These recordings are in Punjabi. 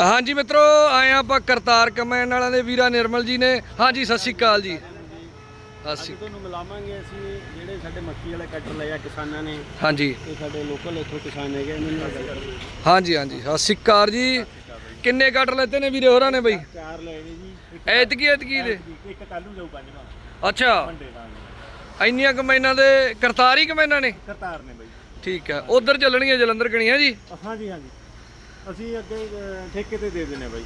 ਹਾਂਜੀ ਮਿੱਤਰੋ ਆਏ ਆਪਾਂ ਕਰਤਾਰ ਕਮੈਨ ਵਾਲਿਆਂ ਦੇ ਵੀਰਾ ਨਿਰਮਲ ਜੀ ਨੇ। ਹਾਂਜੀ ਸਤਿ ਸ਼੍ਰੀ ਅਕਾਲ ਜੀ। ਸ਼੍ਰੀ ਤੁਹਾਨੂੰ ਮਿਲਾਵਾਂਗੇ ਅਸੀਂ ਜਿਹੜੇ ਸਾਡੇ ਮੱਕੀ ਵਾਲੇ ਕੱਟਰ ਲਏ ਆ ਕਿਸਾਨਾਂ ਨੇ। ਹਾਂਜੀ। ਤੇ ਸਾਡੇ ਲੋਕਲ ਇੱਥੋਂ ਕਿਸਾਨ ਹੈਗੇ ਇਹਨਾਂ ਨੂੰ ਗੱਲ ਕਰੋ ਹਾਂਜੀ ਹਾਂਜੀ। ਸਤਿ ਸ਼੍ਰੀ ਅਕਾਲ ਜੀ। ਕਿੰਨੇ ਕੱਟ ਲੈਤੇ ਨੇ ਵੀਰੇ ਹੋਰਾਂ ਨੇ ਬਈ? ਚਾਰ ਲਏ ਨੇ ਜੀ। ਐਤਕੀ ਐਤਕੀ ਦੇ? ਇੱਕ ਕੱਲ ਜਾਊ ਪੰਜਵਾਂ ਅੱਛਾ। ਇੰਨੀਆਂ ਕਮੈਨਾਂ ਦੇ ਕਰਤਾਰ ਹੀ ਕਮੈਨਾਂ ਨੇ? ਕਰਤਾਰ ਨੇ ਬਾਈ। ਠੀਕ ਹੈ। ਉਧਰ ਚੱਲਣਗੀਆਂ ਜਲੰਧਰ ਕਣੀਆਂ ਜੀ? ਹਾਂਜੀ ਹਾਂਜੀ। ਅਸੀਂ ਅੱਗੇ ਅਹ, ਠੇਕੇ ਤੇ ਦੇ ਦਿੰਨੇ ਬਾਈ।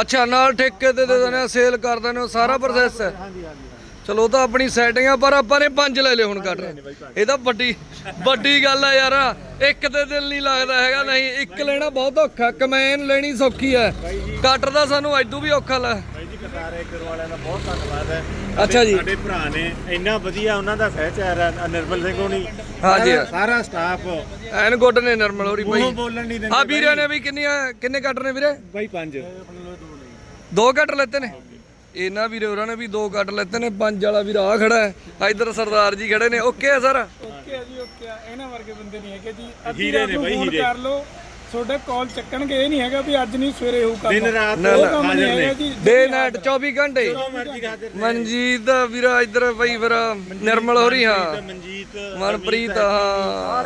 ਅੱਛਾ ਨਾਲ ਠੇਕੇ ਤੇ ਦੇ ਦਿੰਦੇ ਆ ਸੇਲ ਕਰ ਦਿੰਦੇ ਹੋ ਸਾਰਾ ਪ੍ਰੋਸੈਸ ਹੈ। ਹਾਂਜੀ ਹਾਂਜੀ ਹਾਂਜੀ। ਚਲੋ ਉਹ ਤਾਂ ਆਪਣੀ ਸੈਟਿੰਗ ਆ ਪਰ ਆਪਾਂ ਨੇ ਪੰਜ ਲੈ ਲਏ ਹੁਣ ਕੱਟ ਇਹ ਤਾਂ ਵੱਡੀ ਵੱਡੀ ਗੱਲ ਆ ਯਾਰ। ਇੱਕ ਤੇ ਦਿਲ ਨਹੀਂ ਲੱਗਦਾ ਹੈਗਾ ਨਹੀਂ ਇੱਕ ਲੈਣਾ ਬਹੁਤ ਔਖਾ ਕਮੈਨ ਲੈਣੀ ਸੌਖੀ ਹੈ। ਕੱਟਰ ਦਾ ਸਾਨੂੰ ਐਦੂ ਵੀ ਔਖਾ ਲੈ। ਬਾਈ ਜੀ ਕਰਤਾਰ ਏਕਰ ਵਾਲਿਆਂ ਦਾ ਬਹੁਤ ਧੰਨਵਾਦ ਹੈ। ਅੱਛਾ ਜੀ। ਸਾਡੇ ਭਰਾ ਨੇ ਇੰਨਾ ਵਧੀਆ ਉਹਨਾਂ ਦਾ ਸਹਿਚਾਰ ਹੈ ਨਿਰਮਲ ਸਿੰਘ ਹੋਣੀ। ਹਾਂਜੀ। ਸਾਰਾ- ਸਾਰਾ ਸਟਾਫ ਐਨ ਗੁੱਡ ਨੇ ਨਰਮਲ ਹੋਰੀ ਉਹ ਬਈ ਬੋਲਣ ਨਹੀਂ ਦਿੰਦੇ ਆ ਵੀਰੇ ਨੇ ਵੀ ਕਿੰਨੀਆਂ ਕਿੰਨੇ ਕੱਟਰ ਨੇ ਵੀਰੇ? ਬਾਈ ਪੰਜ। ਦੋ ਕੱਟ ਲੈਤੇ ਨੇ? ਇਹਨਾਂ ਵੀਰੇ ਹੋਰਾਂ ਨੇ ਵੀ ਦੋ ਕੱਟ ਲੈਤੇ ਨੇ। ਪੰਜ ਵਾਲਾ ਵੀਰ ਆ ਖੜਾ ਹੈ। ਇਧਰ ਸਰਦਾਰ ਜੀ ਖੜੇ ਨੇ। ਓਕੇ ਆ ਸਰ? ਓਕੇ ਆ ਜੀ ਓਕੇ ਆ। ਇਹਨਾਂ ਵਰਗੇ ਬੰਦੇ ਨਹੀਂ ਹੈਗੇ ਜੀ। ਅੱਧੀ ਹੀਰੇ ਰਾਤ ਨੇ ਬਾਈ ਹੀਰੇ। ਕਰ ਲਓ। ਤੁਹਾਡੇ ਕਾਲ ਚੱਕਣਗੇ ਇਹ ਨਹੀਂ ਹੈਗਾ ਵੀ ਅੱਜ ਨਹੀਂ ਸਵੇਰੇ ਹੋਊ ਕੰਮ। ਦਿਨ ਰਾਤ ਨਾ, ਉਹ ਨਾ, ਕੰਮ ਨਹੀਂ ਹਾਜ਼ਰ ਹੈਗਾ ਨੇ। ਜੀ ਡੇ ਨਾਈਟ 24 ਘੰਟੇ। ਮਰਜ਼ੀ ਹਾਜ਼ਰ ਮਨਜੀਤ ਦਾ ਵੀਰਾ ਇਧਰ ਬਈ ਫਿਰ ਨਿਰਮਲ ਹੋਰੀ ਹਾਂ। ਮਨਜੀਤ ਮਨਪ੍ਰੀਤ ਹਾਂ।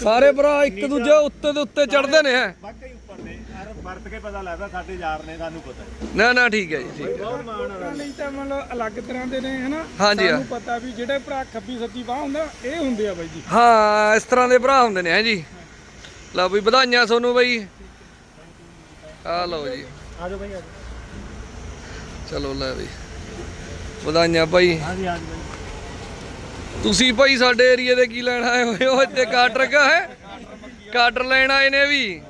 ਸਾਰੇ ਭਰਾ ਇੱਕ ਦੂਜੇ ਉੱਤੇ ਦੇ ਉੱਤੇ ਚੜਦੇ ਨੇ ਹੈ। ਵਾਕਈ ਉੱਪਰ ਨੇ। ਯਾਰ ਵਰਤ ਕੇ ਪਤਾ ਲੱਗਦਾ ਸਾਡੇ ਯਾਰ ਨੇ ਸਾਨੂੰ ਪਤਾ ਹੈ। ਨਾ ਨਾ ਠੀਕ ਹੈ ਜੀ ਠੀਕ ਹੈ। ਬਹੁਤ ਮਾਣ ਆ ਲਈ ਤਾਂ ਮਤਲਬ ਅਲੱਗ ਤਰ੍ਹਾਂ ਦੇ ਨੇ ਹਨਾ? ਹਾਂਜੀ, ਹਾਂ। ਸਾਨੂੰ ਪਤਾ ਵੀ ਜਿਹੜੇ ਭਰਾ ਖੱਬੀ ਸੱਜੀ ਬਾਹ ਹੁੰਦਾ ਇਹ ਹੁੰਦੇ ਆ ਬਾਈ ਜੀ। ਹਾਂ ਇਸ ਤਰ੍ਹਾਂ ਦੇ ਭਰਾ ਹੁੰਦੇ ਨੇ ਹੈ ਜੀ। ਲਓ ਵੀ ਵਧਾਈਆਂ ਤੁਹਾਨੂੰ ਬਈ। ਆ ਲਓ ਜੀ। ਆ ਜਾਓ ਬਾਈ ਚਲੋ ਲੈ ਬਈ ਵਧਾਈਆਂ ਭਾਈ ਹਾਂਜੀ ਹਾਂਜੀ ਬਾਈ। ਤੁਸੀਂ ਭਾਈ ਸਾਡੇ ਏਰੀਏ ਦੇ ਕੀ ਲੈਣ ਆਏ ਹੋਏ ਹੋ? ਇੱਥੇ ਕਾਟਰ ਕਾ ਹੈ? ਕਾਟਰ ਲੈਣ ਆਏ ਨੇ ਵੀ।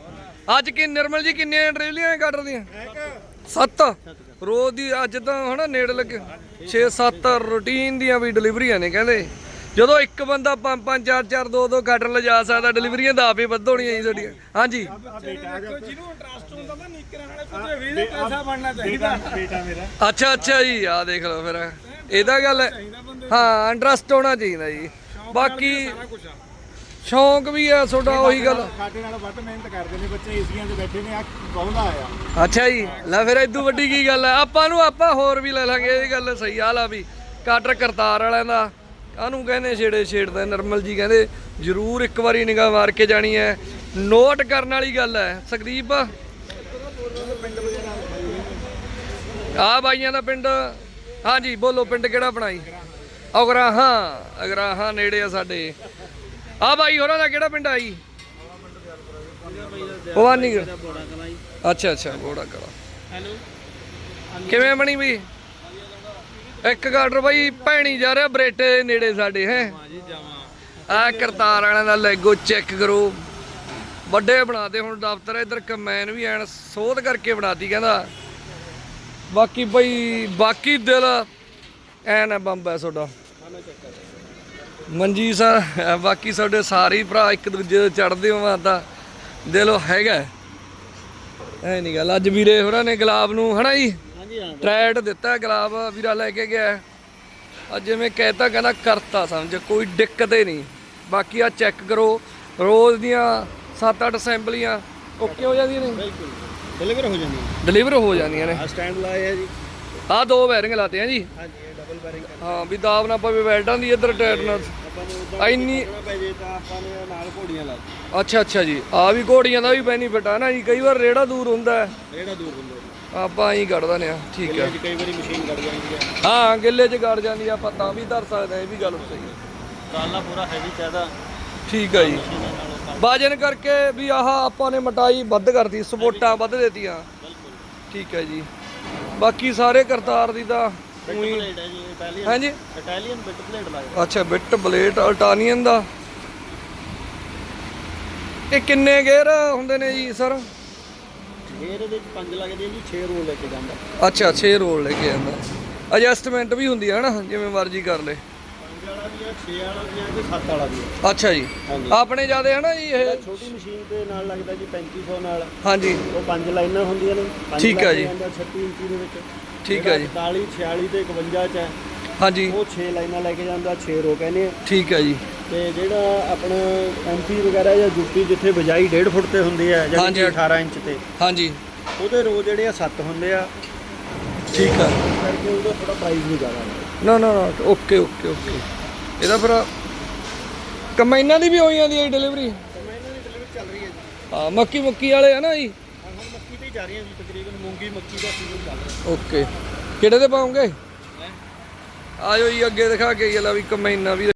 ਅੱਜ ਕੀ ਨਿਰਮਲ ਜੀ ਕਿੰਨੀਆਂ ਟਰੇਲੀਆਂ ਕਾਟਰ ਦੀਆਂ? ਸੱਤ। ਰੋਜ਼ ਦੀ ਅੱਜ ਤਾਂ ਹਨਾ ਨੇੜੇ ਲੱਗੇ। 6 7 ਰੂਟੀਨ ਦੀਆਂ ਵੀ ਡਿਲੀਵਰੀਆਂ ਨੇ ਕਹਿੰਦੇ। ਜਦੋਂ ਇੱਕ ਬੰਦਾ ਪੰਜ ਪੰਜ ਚਾਰ ਚਾਰ ਦੋ ਦੋ ਕਾਟਰ ਲਿਜਾ ਸਕਦਾ, ਡਿਲੀਵਰੀਆਂ ਦਾ ਆਪੇ ਵੱਧ ਹੋਣੀਆਂ ਜੀ ਸਾਡੀਆਂ ਹਾਂਜੀ। ਜਿਹਨੂੰ ਇੰਟਰਸਟ ਹੁੰਦਾ ਨਾ ਨੀਕਰਾਂ ਵਾਲੇ ਪੁੱਤੇ ਵੀ ਦੇ ਪੈਸਾ ਬਣਨਾ ਚਾਹੀਦਾ ਬੇਟਾ ਮੇਰਾ ਅੱਛਾ ਅੱਛਾ ਜੀ ਆ ਦੇਖ ਲਓ ਫਿਰ। ਇਹਦਾ ਗੱਲ ਹਾਂ। ਇੰਟਰਸਟ ਹੋਣਾ ਚਾਹੀਦਾ ਜੀ। ਬਾਕੀ ਸਾਰਾ ਸ਼ੌਂਕ ਵੀ ਹੈ ਤੁਹਾਡਾ, ਉਹੀ ਗੱਲ। ਸਾਡੇ ਨਾਲ ਵੱਧ ਮਿਹਨਤ ਕਰਦੇ ਨੇ ਬੱਚੇ ਏਸੀਆਂ 'ਚ ਬੈਠੇ ਨੇ ਆ ਬਹੁੰਦਾ ਆਇਆ ਅੱਛਾ ਜੀ, ਲੈ ਫਿਰ ਇਦੋਂ ਵੱਡੀ ਕੀ ਗੱਲ ਹੈ। ਆਪਾਂ ਨੂੰ ਆਪਾਂ ਹੋਰ ਵੀ ਲੈ ਲਾਂਗੇ, ਇਹ ਗੱਲ ਸਹੀ ਆ ਲਾ ਵੀ। ਕਾਟਰ ਕਰਤਾਰ ਵਾਲਿਆਂ ਦਾ। ਕਾਹਨੂੰ ਕਹਿੰਦੇ ਛੇੜੇ ਛੇੜਦਾ ਨਰਮਲ ਜੀ ਕਹਿੰਦੇ ਜ਼ਰੂਰ ਇੱਕ ਵਾਰੀ ਨਿਗਾਹ ਮਾਰ ਕੇ ਜਾਣੀ ਹੈ। ਨੋਟ ਕਰਨ ਵਾਲੀ ਗੱਲ ਹੈ। ਸਕਦੀਪ ਆ ਬਾਈਆਂ ਦਾ ਪਿੰਡ। ਹਾਂਜੀ ਬੋਲੋ ਪਿੰਡ ਕਿਹੜਾ ਬਣਾਈ? ਅਗਰਾਹਾਂ। ਅਗਰਾਹਾਂ ਨੇੜੇ ਆ ਸਾਡੇ। ਆ ਬਾਈ ਹੋਰਾਂ ਦਾ ਕਿਹੜਾ ਪਿੰਡ ਆਈ ਭਵਾਨੀਗੜ੍ਹ। ਅੱਛਾ ਅੱਛਾ ਬੋੜਾ ਕਲਾ। ਹੈਲੋ। ਕਿਵੇਂ ਬਣੀ ਬਈ? ਇੱਕ ਗਾਰਡਰ ਬਾਈ, ਭੈਣੀ ਜਾ ਰਿਹਾ ਬਰੇਟੇ ਦੇ ਨੇੜੇ ਸਾਡੇ, ਹੈ। ਆ ਕਰਤਾਰ ਵਾਲਿਆਂ ਦਾ ਲੈਗੋ ਚੈੱਕ ਕਰੋ। ਵੱਡੇ ਬਣਾਤੇ ਹੁਣ ਦਫ਼ਤਰ, ਇਧਰ ਕਮੈਨ ਵੀ ਐਨ ਸੋਧ ਕਰਕੇ ਬਣਾਤੀ ਕਹਿੰਦਾ। ਬਾਕੀ ਬਈ, ਬਾਕੀ ਦਿਲ ਐਨ ਹੈ ਬੰਬ ਹੈ ਤੁਹਾਡਾ। ਮਨਜੀ ਸਰ ਬਾਕੀ ਸਾਡੇ ਸਾਰੇ ਭਰਾ ਇੱਕ ਦੂਜੇ ਦੇ ਚੜਦੇ ਹੋ ਤਾਂ ਦਿਲ ਹੈਗਾ। ਐ ਨਹੀਂ ਗੱਲ, ਅੱਜ ਵੀਰੇ ਹੋਰਾਂ ਨੇ ਗੁਲਾਬ ਨੂੰ, ਹਨਾ ਜੀ? ਹਾਂਜੀ ਹਾਂ ਟਰੈਟ ਦਿੱਤਾ ਗੁਲਾਬ ਵੀਰਾ ਲੈ ਕੇ ਗਿਆ। ਅੱਜ ਜਿਵੇਂ ਕਹਿਤਾ ਕਹਿੰਦਾ ਕਰਤਾ ਸਮਝ ਕੋਈ ਦਿੱਕਤ ਹੀ ਨਹੀਂ। ਬਾਕੀ ਆ ਚੈੱਕ ਕਰੋ ਰੋਜ਼ ਦੀਆਂ 7-8 ਅਸੈਂਬਲੀਆਂ ਓਕੇ ਹੋ ਜਾਂਦੀਆਂ ਨੇ? ਬਿਲਕੁਲ। ਡਿਲੀਵਰ ਹੋ ਜਾਂਦੀ ਹੈ ਡਿਲੀਵਰ ਹੋ ਜਾਂਦੀਆਂ ਨੇ। ਆ ਸਟੈਂਡ ਲਾਏ ਆ ਜੀ। ਆ ਦੋ ਬੈਰਿੰਗ ਲਾਤੇ ਆ ਜੀ। ਹਾਂਜੀ ਇਹ ਡਬਲ ਬੈਰਿੰਗ ਹਾਂ ਵੀ ਦਾਬ ਨਾ ਪਵੇ ਬੈਲਟਾਂ ਦੀ ਇੱਧਰ ਟਾਇਰ ਨਾਲ। ਇੰਨੀ। ਅੱਛਾ ਅੱਛਾ ਜੀ। ਆ ਵੀ ਘੋੜੀਆਂ ਦਾ ਵੀ ਬੈਨੀਫਿਟ ਆ ਨਾ ਜੀ। ਕਈ ਵਾਰ ਰੇੜਾ ਦੂਰ ਹੁੰਦਾ। ਹੈ, ਰੇੜਾ ਦੂਰ ਹੁੰਦੇ ਆਪਾਂ ਕੱਢ ਦਿੰਦੇ ਆ ਠੀਕ ਹੈ। ਕਈ ਵਾਰੀ ਮਸ਼ੀਨ ਕੱਢ ਜਾਂਦੀ ਹੈ। ਹਾਂ ਗਿੱਲੇ 'ਚ ਗੜ ਜਾਂਦੀ ਆ ਆਪਾਂ ਤਾਂ ਵੀ ਧਰ ਸਕਦੇ ਆ ਇਹ ਵੀ ਗੱਲ ਸਹੀ ਹੈ। ਕਾਲਾ ਪੂਰਾ ਹੈਵੀ ਚਾਹਦਾ ਠੀਕ ਹੈ ਜੀ। ਬਾਜਨ ਕਰਕੇ ਵੀ ਆਹ ਆਪਾਂ ਨੇ ਮਟਾਈ ਵੱਧ ਕਰਤੀ ਸਪੋਰਟਾਂ ਵੱਧ ਦੇਤੀਆਂ। ਠੀਕ ਹੈ ਜੀ। ਬਾਕੀ ਸਾਰੇ ਕਰਤਾਰ ਦੀ ਤਾਂ ਉਹੀ ਪਲੇਟ ਹੈ ਜੀ ਇਟਾਲੀਅਨ ਹਾਂਜੀ। ਇਟਾਲੀਅਨ ਬਿਟ ਪਲੇਟ ਲੱਗਦਾ ਅੱਛਾ ਬਿੱਟ ਬਲੇਟ ਅਲਟਾਨੀਅਨ ਦਾ। ਇਹ ਕਿੰਨੇ ਗੇਅਰ ਹੁੰਦੇ ਨੇ ਜੀ ਸਰ? ਗੇਅਰ ਦੇ ਵਿੱਚ ਪੰਜ ਲੱਗਦੇ ਆ ਜੀ 6 ਰੋਲ ਲੈ ਕੇ ਜਾਂਦਾ। ਅੱਛਾ 6 ਰੋਲ ਲੈ ਕੇ ਆਂਦਾ ਐਡਜਸਟਮੈਂਟ ਵੀ ਹੁੰਦੀ ਹੈ ਨਾ ਜਿਵੇਂ ਮਰਜ਼ੀ ਕਰ ਲੇ। ਪੰਜ ਵਾਲਾ ਵੀ ਆ 6 ਵਾਲਾ ਵੀ ਆ ਤੇ 7 ਵਾਲਾ ਵੀ ਆ। ਅੱਛਾ ਜੀ। ਹਾਂਜੀ। ਆਪਣੇ ਜਿਆਦੇ ਹੈ ਨਾ ਜੀ ਇਹ? ਛੋਟੀ ਮਸ਼ੀਨ ਤੇ ਨਾਲ ਲੱਗਦਾ ਜੀ 3500 ਨਾਲ। ਹਾਂਜੀ। ਉਹ ਪੰਜ ਲਾਈਨਾਂ ਹੁੰਦੀਆਂ ਨੇ। ਪੰਜ ਠੀਕ ਹੈ ਲੱਗ ਜੀ। ਜਾਂਦਾ 36 ਇੰਚੀ ਦੇ ਵਿੱਚ। ਠੀਕ ਹੈ ਜੀ। 41 46 ਤੇ 51 ਚ ਹੈ। ਹਾਂਜੀ। ਉਹ 6 ਲਾਈਨਾਂ ਲੈ ਕੇ ਜਾਂਦਾ 6 ਰੋ ਕਹਿੰਦੇ ਆ। ਠੀਕ ਹੈ ਜੀ। ਤੇ ਜਿਹੜਾ ਆਪਣਾ ਐਮਪੀ ਵਗੈਰਾ ਜਾਂ ਯੂਪੀ ਜਿੱਥੇ ਬਜਾਈ 1.5 ਫੁੱਟ ਤੇ ਹੁੰਦੀ ਹੈ ਹਾਂਜੀ। ਜਾਂ 18 ਇੰਚ ਤੇ। ਹਾਂਜੀ। ਉਹਦੇ ਰੋ ਜਿਹੜੇ ਆ 7 ਹੁੰਦੇ ਆ। ਠੀਕ ਆ। ਕਰਕੇ ਉਹਦਾ ਥੋੜਾ ਪ੍ਰਾਈਸ ਵੀ ਜ਼ਿਆਦਾ ਹੈ। ਨਾ ਨਾ ਨਾ ਓਕੇ ਓਕੇ ਓਕੇ ਇਹਦਾ ਫਿਰ ਕੰਬਾਈਨਾਂ ਦੀ ਵੀ ਹੋਈ ਜਾਂਦੀ ਹੈ ਡਿਲੀਵਰੀ ਇਹਨਾਂ ਦੀ ਡਿਲੀਵਰੀ ਚੱਲ ਰਹੀ ਹੈ ਜੀ। ਹਾਂ ਮੱਕੀ ਮੁੱਕੀ ਵਾਲੇ ਆ ਨਾ ਜੀ? ਹਾਂ, ਹੁਣ ਮੱਕੀ ਤੇ ਹੀ ਜਾ ਰਹੀਆਂ ਜੀ ਤਕਰੀਬਨ ਮੂੰਗੀ ਮੱਕੀ ਦਾ ਸੀਜ਼ਨ ਚੱਲ ਰਿਹਾ। ਓਕੇ ਕਿਹੜੇ ਤੇ ਪਾਉਂਗੇ? ਆਜੋ ਜੀ ਅੱਗੇ ਦਿਖਾ ਕੇ ਇਹ ਲਾ ਵੀ ਕੰਬਾਈਨਾਂ ਵੀ